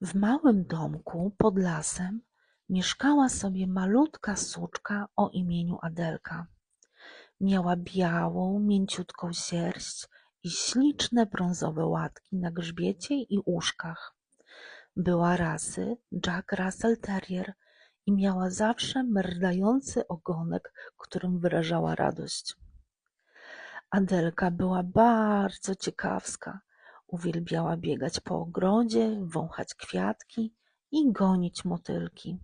W małym domku pod lasem mieszkała sobie malutka suczka o imieniu Adelka. Miała białą, mięciutką sierść i śliczne brązowe łatki na grzbiecie i uszkach. Była rasy Jack Russell Terrier i miała zawsze merdający ogonek, którym wyrażała radość. Adelka była bardzo ciekawska. Uwielbiała biegać po ogrodzie, wąchać kwiatki i gonić motylki.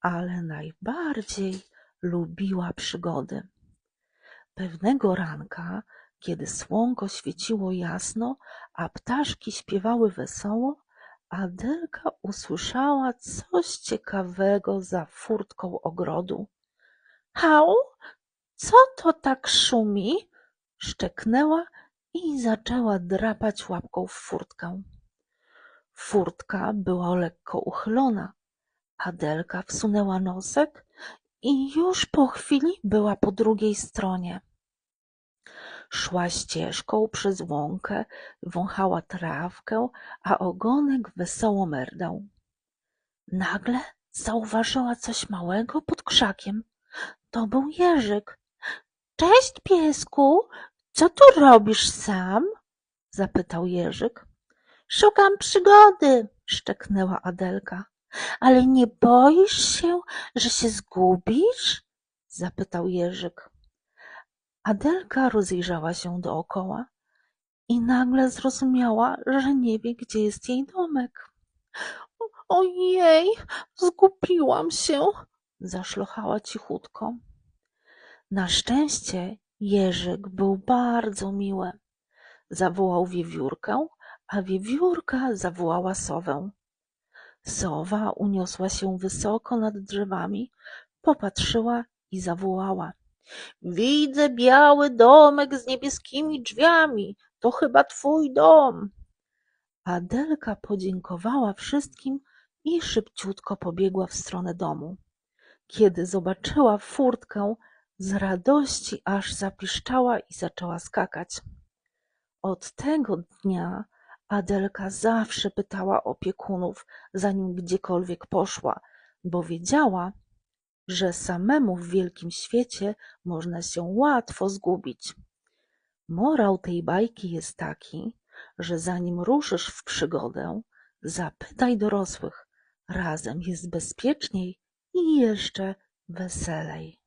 Ale najbardziej lubiła przygody. Pewnego ranka, kiedy słonko świeciło jasno, a ptaszki śpiewały wesoło, Adelka usłyszała coś ciekawego za furtką ogrodu. Hał, co to tak szumi? Szczeknęła i zaczęła drapać łapką w furtkę. Furtka była lekko uchylona. Adelka wsunęła nosek i już po chwili była po drugiej stronie. Szła ścieżką przez łąkę, wąchała trawkę, a ogonek wesoło merdał. Nagle zauważyła coś małego pod krzakiem. To był Jerzyk. Cześć, piesku, co tu robisz sam? zapytał Jerzyk. Szukam przygody, szczeknęła Adelka. Ale nie boisz się, że się zgubisz? zapytał Jerzyk. Adelka rozejrzała się dookoła i nagle zrozumiała, że nie wie, gdzie jest jej domek. Ojej, zgubiłam się, zaszlochała cichutko. Na szczęście Jerzyk był bardzo miły. Zawołał wiewiórkę, a wiewiórka zawołała sowę. Sowa uniosła się wysoko nad drzewami, popatrzyła i zawołała. Widzę biały domek z niebieskimi drzwiami. To chyba twój dom. Adelka podziękowała wszystkim i szybciutko pobiegła w stronę domu. Kiedy zobaczyła furtkę, z radości aż zapiszczała i zaczęła skakać. Od tego dnia Adelka zawsze pytała opiekunów, zanim gdziekolwiek poszła, bo wiedziała, że samemu w wielkim świecie można się łatwo zgubić. Morał tej bajki jest taki, że zanim ruszysz w przygodę, zapytaj dorosłych. Razem jest bezpieczniej i jeszcze weselej.